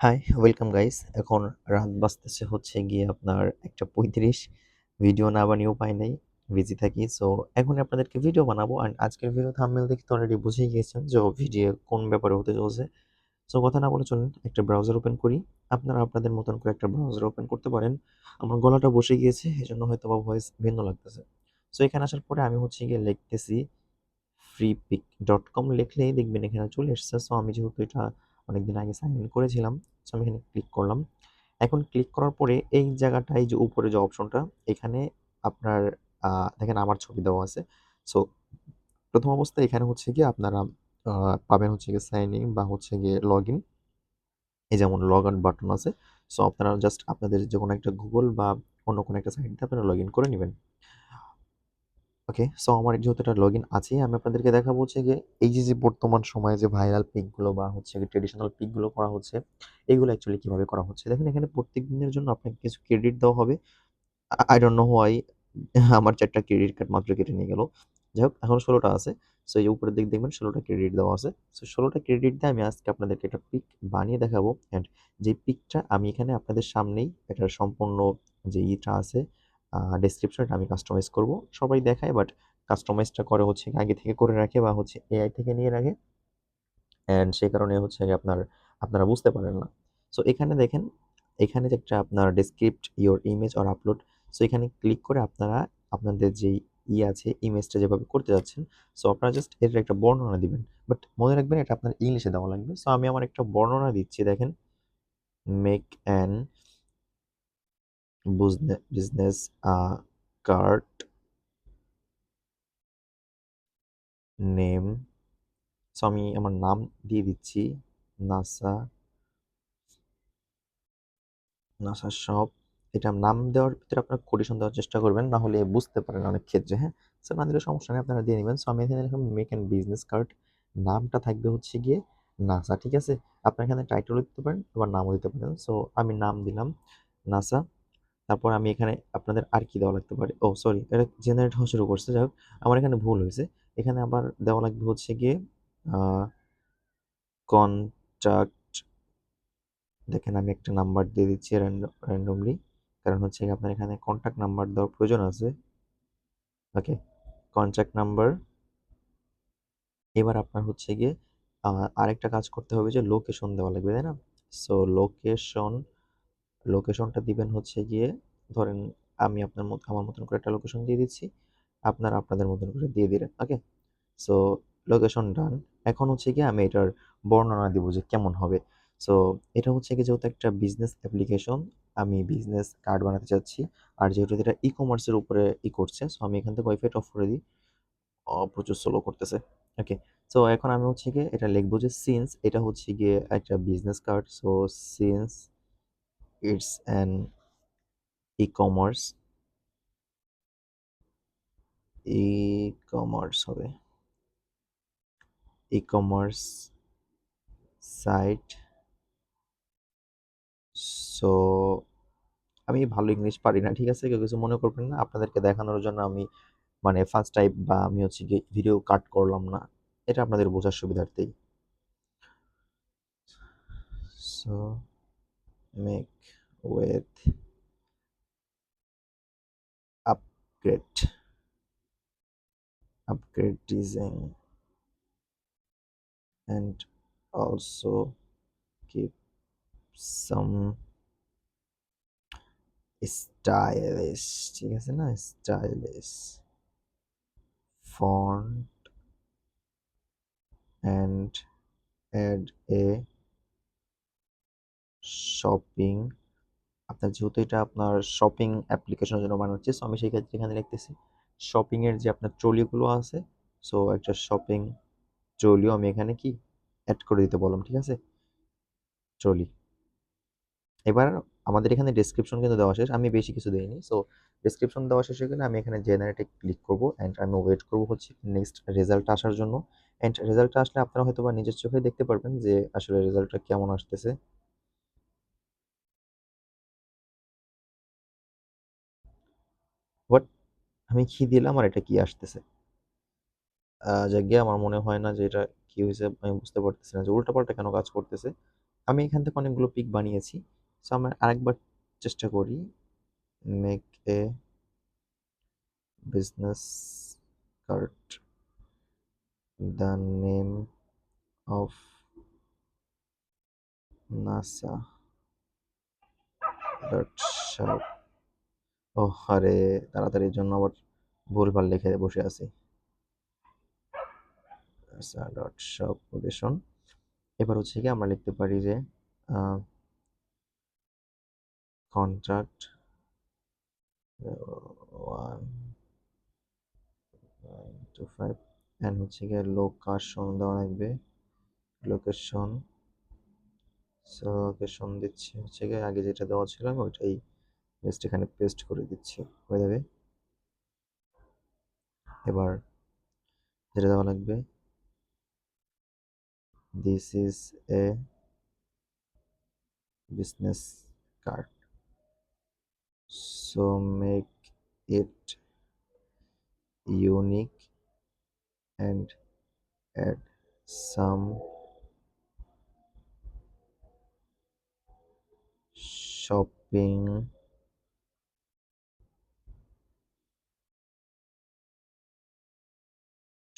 High, welcome guys. এখন রাত বাজতেছে হচ্ছে গিয়ে আপনার ১টা ৩৫ ভিডিও না বানিয়েও পাই নাই বিজি থাকি। সো এখন আপনাদেরকে ভিডিও বানাবো অ্যান্ড আজকের ভিডিও থাম্বনেল দেখে তো অলরেডি বুঝেই গিয়েছেন যে ভিডিও কোন ব্যাপারে হতে চলছে। সো কথা না বলে চলুন একটা ব্রাউজার ওপেন করি। আপনারা আপনাদের মতন করে একটা ব্রাউজার ওপেন করতে পারেন। আমার গলাটা বসে গিয়েছে এই জন্য হয়তো বা ভয়েস ভিন্ন লাগতেছে। সো এখানে আসার পরে আমি হচ্ছে গিয়ে লিখতেছি ফ্রি পিক ডট কম লিখলেই দেখবেন এখানে চলে এসছে। সো আমি যেহেতু এটা অনেকদিন আগে সাইন ইন করেছিলাম। সো আমি এখানে ক্লিক করলাম। এখন ক্লিক করার পরে এই জায়গাটায় যে উপরে যে অপশনটা এখানে আপনার দেখেন আমার ছবি দেওয়া আছে। সো প্রথম অবস্থায় এখানে হচ্ছে গিয়ে আপনারা পাবেন হচ্ছে গিয়ে সাইন ইন বা হচ্ছে গিয়ে লগ ইন এই যেমন লগ আউট বাটন আছে। সো আপনারা জাস্ট আপনাদের যে কোনো একটা গুগল বা অন্য কোনো একটা সাইট দিয়ে আপনারা লগইন করে নিবেন। ওকে। সো আমার যেহেতু এটা লগইন আছেই আমি আপনাদেরকে দেখাবো হচ্ছে গিয়ে এই যে, যে বর্তমান সময়ে যে ভাইরাল পিকগুলো বা হচ্ছে গিয়ে ট্র্যাডিশনাল পিক করা হচ্ছে, এগুলো অ্যাকচুয়ালি কীভাবে করা হচ্ছে। দেখেন এখানে প্রত্যেক দিনের জন্য আপনাকে কিছু ক্রেডিট দেওয়া হবে। আই ডোন্ট নো হোয়াই আমার চারটা ক্রেডিট কার্ড মাত্র কেটে নিয়ে গেল। যাই হোক এখন ষোলোটা আছে। সো এই উপরের দিকে দেখবেন ষোলোটা ক্রেডিট দেওয়া আছে। সো ১৬ টা ক্রেডিট দিয়ে আমি আজকে আপনাদেরকে একটা পিক বানিয়ে দেখাবো অ্যান্ড যে পিকটা আমি এখানে আপনাদের সামনেই এটার সম্পূর্ণ যে ইটা আছে আ ডেসক্রিপশন এটা আমি কাস্টমাইজ করব। সবাই দেখায় বাট কাস্টমাইজটা করে হচ্ছে আগে থেকে করে রাখে বা হচ্ছে এআই থেকে নিয়ে রাখে। অ্যান্ড সে কারণে হচ্ছে আপনার, আপনারা বুঝতে পারেন না। সো এখানে দেখেন, এখানে যে একটা আপনার describe your image or upload so এখানে ক্লিক করে আপনারা, আপনাদের যেই ই আছে ইমেজটা যেভাবে করতে যাচ্ছেন সো আপনারা জাস্ট এটার একটা বর্ণনা দিবেন। বাট মনে রাখবেন এটা আপনার ইংলিশে দেওয়া লাগবে। সো আমি আমার একটা বর্ণনা দিচ্ছি, দেখেন। Make an business a card name so আমি আমার নাম দিয়ে দিচ্ছি নাসা নাসা শপ এটা নাম দেওয়ার ভিতরে আপনারা কোটেশন দেওয়ার চেষ্টা করবেন, না হলে বুঝতে পারেন অনেক ক্ষেত্রে হ্যাঁ? সো না দিলে সমস্যা নেই, আপনারা দিয়ে নেবেন। সো আমি এখানে লিখলাম মেক অ্যান্ড বিজনেস কার্ড নামটা থাকবে হচ্ছে গিয়ে নাসা ঠিক আছে? আপনার এখানে টাইটেলও দিতে পারেন, আবার নামও দিতে পারেন। সো আমি নাম দিলাম নাসা তারপর আমি এখানে আপনাদের আর কি দেওয়া লাগতে পারে? ও সরি এটা জেনারেট হওয়া শুরু করছে। যাই হোক, আমার এখানে ভুল হয়েছে। এখানে আবার দেওয়া লাগবে হচ্ছে গিয়ে কন্ট্যাক্ট দেখেন আমি একটা নাম্বার দিয়ে দিচ্ছি র্যান্ডমলি কারণ হচ্ছে আপনার এখানে কন্ট্যাক্ট নাম্বার দেওয়ার প্রয়োজন আছে। ওকে কন্ট্যাক্ট নাম্বার এবার আপনার হচ্ছে গিয়ে আরেকটা কাজ করতে হবে যে লোকেশন দেওয়া লাগবে, তাই না? সো লোকেশন লোকেশনটা দিবেন হচ্ছে গিয়ে, ধরেন আমি আপনার মত, আমার মতন করে একটা লোকেশন দিয়ে দিচ্ছি, আপনারা আপনাদের মতন করে দিয়ে দিলেন ওকে সো লোকেশন ডান এখন হচ্ছে গিয়ে আমি এটার বর্ণনা দিব যে কেমন হবে। সো এটা হচ্ছে কি যেহেতু একটা বিজনেস অ্যাপ্লিকেশন আমি বিজনেস কার্ড বানাতে চাচ্ছি, আর যেহেতু এটা ই কমার্সের উপরে ই করছে সো আমি এখান থেকে ওয়াইফাইটা অফ করে দিই। প্রচুর স্লো করতেছে ওকে সো এখন আমি হচ্ছে গিয়ে এটা লিখব যে সিন্স এটা হচ্ছে গিয়ে একটা business card so since e commerce e commerce হবে কমার্স সাইট সো আমি ভালো ইংলিশ পারি না, ঠিক আছে? কেউ কিছু মনে করবেন না। আপনাদেরকে দেখানোর জন্য আমি মানে ফার্স্ট টাইপ বা আমি হচ্ছে গিয়ে ভিডিও কাট করলাম না। এটা আপনাদের বোঝার সুবিধার্থেই। So make with upgrade upgrade design and also keep some stylish ঠিক আছে না stylish font and add a shopping আপনার যেহেতু এটা আপনার শপিং অ্যাপ্লিকেশনের জন্য বানানো হচ্ছে সো আমি সেই ক্ষেত্রে এখানে লিখতেছি শপিংয়ের যে আপনার ট্রলিগুলো আছে সো একটা শপিং ট্রলিও আমি এখানে কি অ্যাড করে দিতে বললাম, ঠিক আছে? ট্রলি। এবার আমাদের এখানে ডেসক্রিপশন কিন্তু দেওয়া শেষ, আমি বেশি কিছু দিইনি সো ডেসক্রিপশন দেওয়া শেষ হয়ে গেলে আমি এখানে জেনারেটে ক্লিক করব অ্যান্ড আমি ওয়েট করব হচ্ছে নেক্সট রেজাল্ট আসার জন্য। অ্যান্ড রেজাল্টটা আসলে আপনারা হয়তো বা নিজের চোখে দেখতে পারবেন যে আসলে রেজাল্টটা কেমন আসতেছে। বাট আমি কি দিলাম আর এটা কি আসতেছে? যাক গিয়ে আমার মনে হয় না যে এটা কি হয়েছে আমি বুঝতে পারতেছি না যে উল্টাপাল্টা কেন কাজ করতেছে। আমি এখান থেকে অনেকগুলো পিক বানিয়েছি। সো আমরা আরেকবার চেষ্টা করি make a business card the name of NASA dot shop ও আরে তাড়াতাড়ির জন্য আবার ভুলভাল লিখে বসে আছি। লোকেশন এবার হচ্ছে কি আমরা লিখতে পারি যে contract one two five and হচ্ছে গিয়ে লোকেশন দেওয়া লাগবে। লোকেশন লোকেশন দিচ্ছি হচ্ছে গিয়ে, আগে যেটা দেওয়া ছিল ওইটাই জাস্ট এখানে পেস্ট করে দিচ্ছি হয়ে যাবে এবার যেটা দেওয়া লাগবে this is a business card so make it unique and add some shopping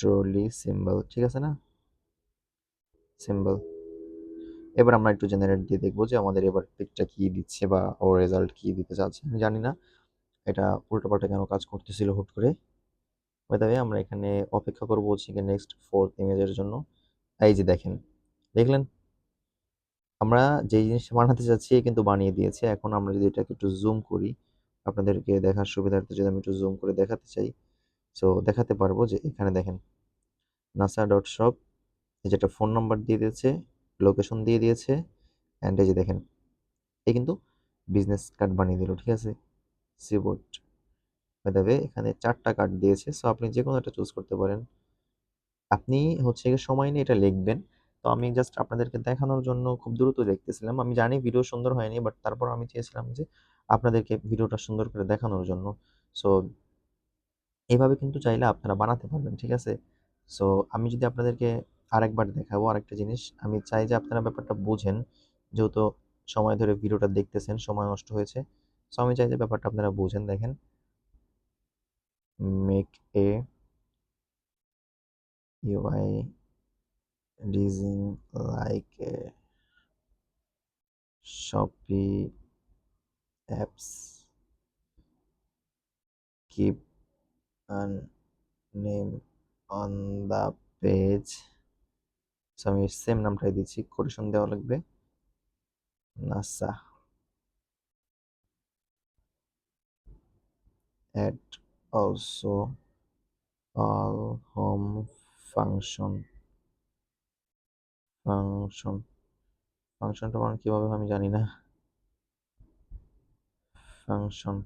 trolley symbol, ঠিক আছে না? সিম্বল এবার আমরা একটু জেনারেট দিয়ে দেখব যে আমাদের এবার পিকটা কি দিচ্ছে বা ওর রেজাল্ট কি দিতে চাচ্ছে, আমি জানি না। এটা উল্টোপাল্টা কেন কাজ করতেছিল হুট করে? তবে আমরা এখানে অপেক্ষা করব হচ্ছে নেক্সট ফোর্থ ইমেজের জন্য। এই যে দেখেন, দেখলেন? আমরা যেই জিনিসটা বানাতে চাচ্ছি কিন্তু বানিয়ে দিয়েছে। এখন আমরা যদি এটাকে একটু জুম করি, আপনাদেরকে দেখার সুবিধার্থে যদি আমি একটু জুম করে দেখাতে চাই সো দেখাতে পারব যে এখানে দেখেন নাসা ডট শপ যেটা ফোন নাম্বার দিয়ে দিয়েছে, লোকেশন দিয়ে দিয়েছে অ্যান্ড এই যে দেখেন এই কিন্তু বিজনেস কার্ড বানিয়ে দিল, ঠিক আছে? সিবোর্ড দেবে এখানে চারটা কার্ড দিয়েছে সো আপনি যে কোনো একটা চুজ করতে পারেন। আপনি হচ্ছে সময় নিয়ে এটা লিখবেন। তো আমি জাস্ট আপনাদেরকে দেখানোর জন্য খুব দ্রুত দেখতেছিলাম। আমি জানি ভিডিও সুন্দর হয়নি বাট তারপর আমি চেয়েছিলাম যে আপনাদেরকে ভিডিওটা সুন্দর করে দেখানোর জন্য। সো এইভাবে কিন্তু চাইলে আপনারা বানাতে পারবেন, ঠিক আছে? সো আমি যদি আপনাদেরকে আরেকবার দেখাবো আরেকটা জিনিস, আমি চাই যে আপনারা ব্যাপারটা বুঝেন, যেহেতু সময় ধরে ভিডিওটা দেখতেছেন, সময় নষ্ট হয়েছে। সো আমি চাই যে ব্যাপারটা আপনারা বুঝেন, দেখেন। Make a UI design like a Shopee apps keep a name the page. So আমি সেম নামটাই দিচ্ছি কোটেশন দেওয়া লাগবে। NASA add also all home function function ফাংশনটা মানে কীভাবে আমি জানি না। ফাংশন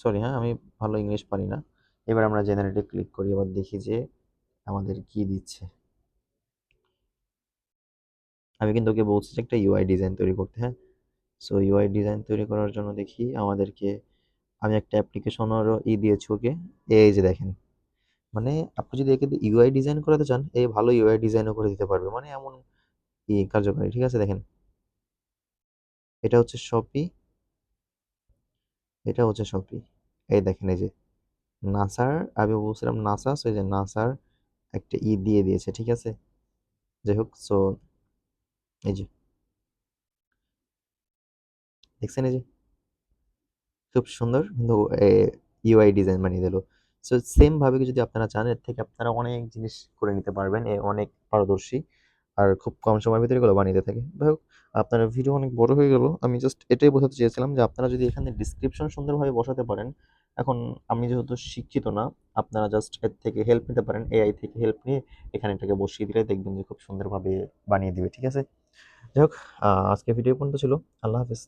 সরি হ্যাঁ আমি ভালো ইংলিশ পারি না। এবার আমরা জেনারেটে ক্লিক করি, এবার দেখি যে আমাদের কি দিচ্ছে। আমি কিন্তু ওকে বলছি যে একটা ইউআই ডিজাইন তৈরি করতে হ্যাঁ? সো ইউআই ডিজাইন তৈরি করার জন্য দেখি আমাদেরকে, আমি একটা অ্যাপ্লিকেশনেরও ই দিয়েছি ওকে, এই যে দেখেন। মানে আপনি যদি একে ইউআই ডিজাইন করাতে চান, এই ভালো ইউআই ডিজাইনও করে দিতে পারবে। মানে এমন ই কার্যকারী, ঠিক আছে? দেখেন। এটা হচ্ছে শপি এটা হচ্ছে শপি এই দেখেন, এই যে নাসার আমি বলছিলাম নাসা সো যে নাসার একটা ই দিয়ে দিয়েছে, ঠিক আছে? যাই হোক সো এই যে। দেখছেন এই যে? খুব সুন্দর কিন্তু ইউআই ডিজাইন বানিয়ে দিল। সো সেমভাবে যদি আপনারা চান, এর থেকে আপনারা অনেক জিনিস করে নিতে পারবেন, এ অনেক পারদর্শী আর খুব কম সময়ের ভিতরে এগুলো বানিয়ে থাকে। যাই হোক, আপনার ভিডিও অনেক বড় হয়ে গেল। আমি জাস্ট এটাই বোঝাতে চেয়েছিলাম যে আপনারা যদি এখানে ডিসক্রিপশন সুন্দরভাবে বসাতে পারেন এখন আমি যেহেতু শিক্ষিত না, আপনারা জাস্ট এর থেকে হেল্প নিতে পারেন এআই থেকে হেল্প নিয়ে এখানে এটাকে বসিয়ে দিলে দেখবেন যে খুব সুন্দরভাবে বানিয়ে দিবে, ঠিক আছে? যাই হোক আজকে ভিডিও পর্যন্ত ছিল। আল্লাহ হাফিজ।